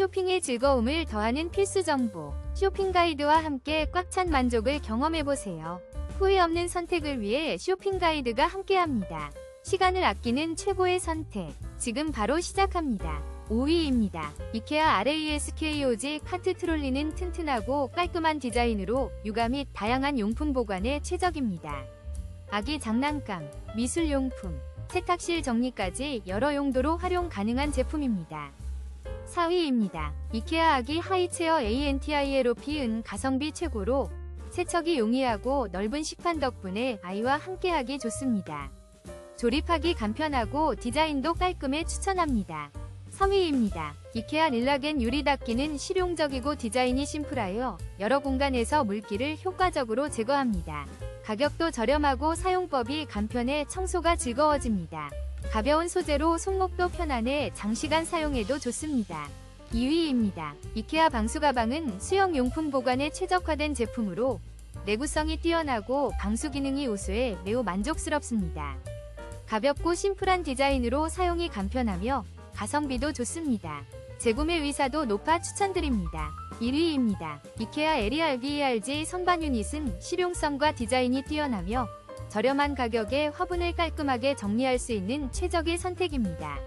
쇼핑의 즐거움을 더하는 필수 정보. 쇼핑 가이드와 함께 꽉 찬 만족을 경험해보세요. 후회 없는 선택을 위해 쇼핑 가이드가 함께합니다. 시간을 아끼는 최고의 선택. 지금 바로 시작합니다. 5위입니다. 이케아 RASKOG 카트 트롤리는 튼튼하고 깔끔한 디자인으로 육아 및 다양한 용품 보관에 최적입니다. 아기 장난감, 미술용품, 세탁실 정리까지 여러 용도로 활용 가능한 제품입니다. 4위입니다. 이케아 아기 하이체어 ANTILOP은 가성비 최고로 세척이 용이하고 넓은 식판 덕분에 아이와 함께하기 좋습니다. 조립하기 간편하고 디자인도 깔끔해 추천합니다. 3위입니다. 이케아 릴라겐 유리 닦기는 실용적이고 디자인이 심플하여 여러 공간에서 물기를 효과적으로 제거합니다. 가격도 저렴하고 사용법이 간편해 청소가 즐거워집니다. 가벼운 소재로 손목도 편안해 장시간 사용해도 좋습니다. 2위입니다. 이케아 방수 가방은 수영 용품 보관에 최적화된 제품으로 내구성이 뛰어나고 방수 기능이 우수해 매우 만족스럽습니다. 가볍고 심플한 디자인으로 사용이 간편하며 가성비도 좋습니다. 재구매 의사도 높아 추천드립니다. 1위입니다. 이케아 BERG 선반 유닛은 실용성과 디자인이 뛰어나며 저렴한 가격에 화분을 깔끔하게 정리할 수 있는 최적의 선택입니다.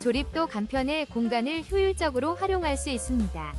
조립도 간편해 공간을 효율적으로 활용할 수 있습니다.